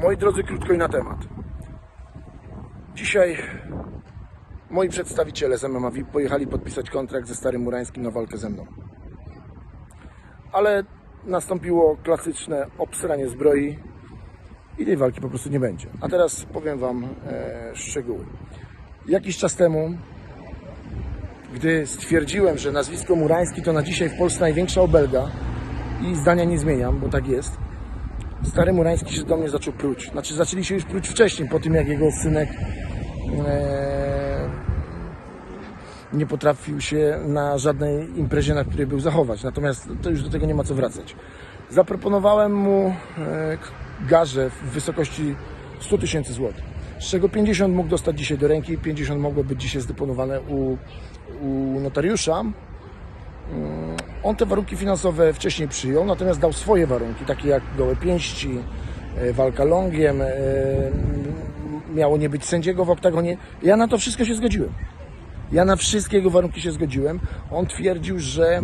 Moi drodzy, krótko i na temat. Dzisiaj moi przedstawiciele z MMA VIP pojechali podpisać kontrakt ze Starym Murańskim na walkę ze mną. Ale nastąpiło klasyczne obsranie zbroi i tej walki po prostu nie będzie. A teraz powiem Wam e, szczegóły. Jakiś czas temu, gdy stwierdziłem, że nazwisko Murański to na dzisiaj w Polsce największa obelga i zdania nie zmieniam, bo tak jest, Stary Murański się do mnie zaczął pruć. Znaczy zaczęli się już pruć wcześniej, po tym jak jego synek e, nie potrafił się na żadnej imprezie, na której był zachować. Natomiast to już do tego nie ma co wracać. Zaproponowałem mu e, garzę w wysokości 100 tysięcy złotych, z czego 50 mógł dostać dzisiaj do ręki, 50 mogło być dzisiaj zdeponowane u, u notariusza. On te warunki finansowe wcześniej przyjął, natomiast dał swoje warunki, takie jak gołe pięści, e, walka longiem, e, miało nie być sędziego w oktagonie. Ja na to wszystko się zgodziłem. Ja na wszystkie jego warunki się zgodziłem. On twierdził, że, e,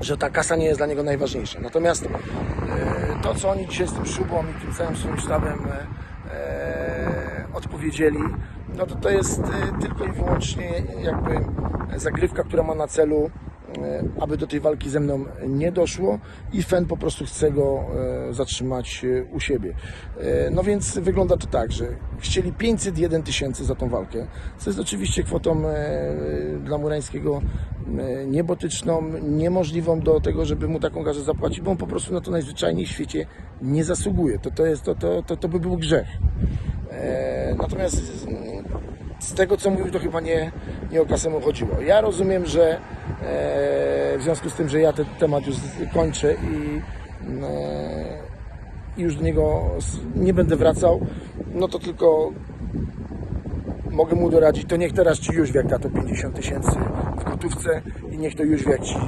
że ta kasa nie jest dla niego najważniejsza. Natomiast to, co oni dzisiaj z tym szubą i tym całym swoim sztabem odpowiedzieli, no to to jest e, tylko i wyłącznie jakby zagrywka, która ma na celu e, aby do tej walki ze mną nie doszło i Fen po prostu chce go e, zatrzymać u siebie. No więc wygląda to tak, że chcieli 501 tysięcy za tą walkę, co jest oczywiście kwotą dla Murańskiego niebotyczną, niemożliwą do tego, żeby mu taką garzę zapłacić, bo on po prostu na to najzwyczajniej w świecie nie zasługuje. To, to, jest, to, to, to, to by był grzech. E, Natomiast z- tego co mówił, to chyba nie, nie o kasę mu chodziło. Ja rozumiem, że e, w związku z tym, że ja ten temat już kończę i, e, i już do niego nie będę wracał, no to tylko mogę mu doradzić, to niech teraz ci Jóźwiak da to 50 tysięcy w gotówce i niech to Jóźwiak ci e,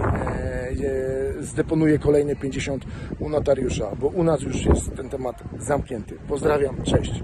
e, zdeponuje kolejne 50 u notariusza, bo u nas już jest ten temat zamknięty. Pozdrawiam, cześć.